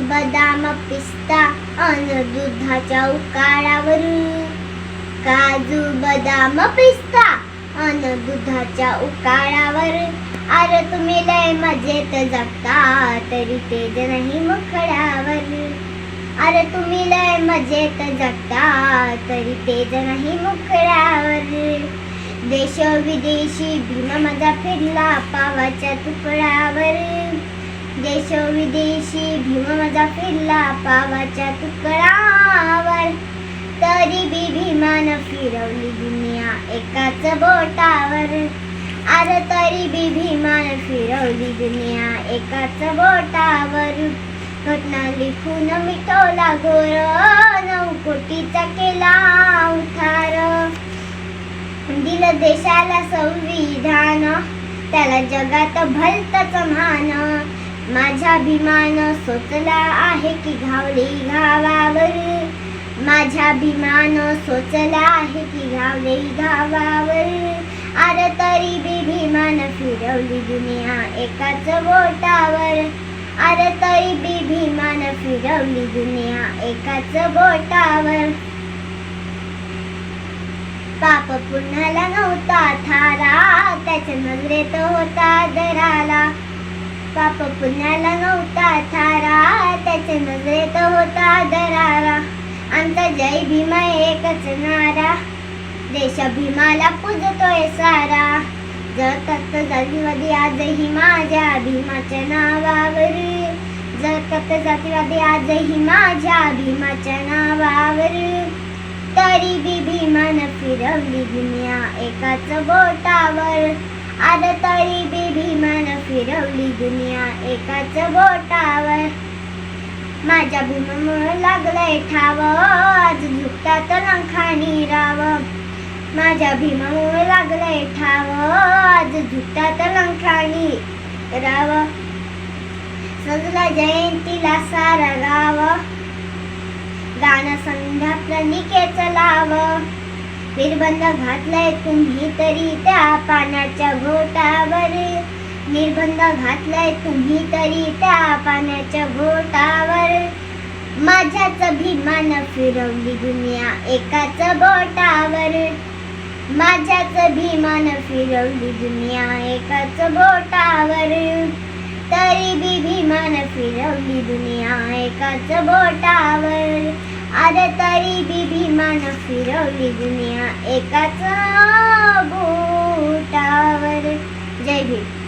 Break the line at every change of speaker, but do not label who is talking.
बदाम पिस्ता अन दुधाच्या उकाळावर काजू बदाम पिस्ता अन दुधाच्या उकाळावर अरे तुम्ही लय मजेत जगता तरी तेज नाही मुखड्यावर अरे तुम्ही लय मजेत जगता तरी तेज नाही मुखड्यावर देश विदेशी भीम माझा फिरला पावाच्या तुकड्यावर देश विदेशी भीम माझा फिरला पावाच्या तुकडावर. तरी बी भीमान फिरवली दुनिया एकाच बोटावर. अरे तरी बी भीमान फिरवली दुनिया एकाच बोटावर. घटना लिखून मिटवला गोर नऊ कोटीचा केला उठार. दिलं देशाला संविधान त्याला जगात भलतच मान. माझा अभिमान सोचला आहे की घावली घावावर माझा अभिमान सोचला आहे की घावली घावावर अरे तरी बी भीमान फिरवली दुनिया एकाच बोटावर. अरे तरी बी भीमान फिरवली दुनिया एकाच बोटावर. पाप पुन्हाला नव्हता थारा त्याच्या नजरेत होता पाप पुण्याला नव्हता थारा? त्याचे नजरेत होता दरारा. आमचा जय भीमा एकच नारा. देश भीमाला पूजतोय सारा. जगत जातीवादी आजही माझ्या भीमाच्या नावावर. जगत जातीवादी आजही माझ्या भीमाच्या नावावर. तरी बी भीमान फिरवली दुनिया एकाच बोटावर. अरे तरी बी फिरवली दुनिया एकाच बोटावर. माझ्या भीमामुळे लागलंय ठाव आज झुकतात लंखाणी राव. माझ्या भीमामुळे लागलंय ठाव आज झुकतात लंखाणी राव. सजला जयंतीला सारा गाव. गाणं संध्या प्रणिकेच लाव. निर्बंध घातलाय तुम्ही तरी त्या पाण्याच्या घोटावर. निर्बंध घातलाय तुम्ही तरी त्या पाण्याच्या घोटावर माझ्याच भीमान फिरवली दुनिया एकाच बोटावर. माझ्याच भीमान फिरवली दुनिया एकाच बोटावर. तरी बी भीमान फिरवली दुनिया एकाच बोटावर. अरे तरी बी भीमान फिरवली दुनिया एकाच बोटावर. जय भीम.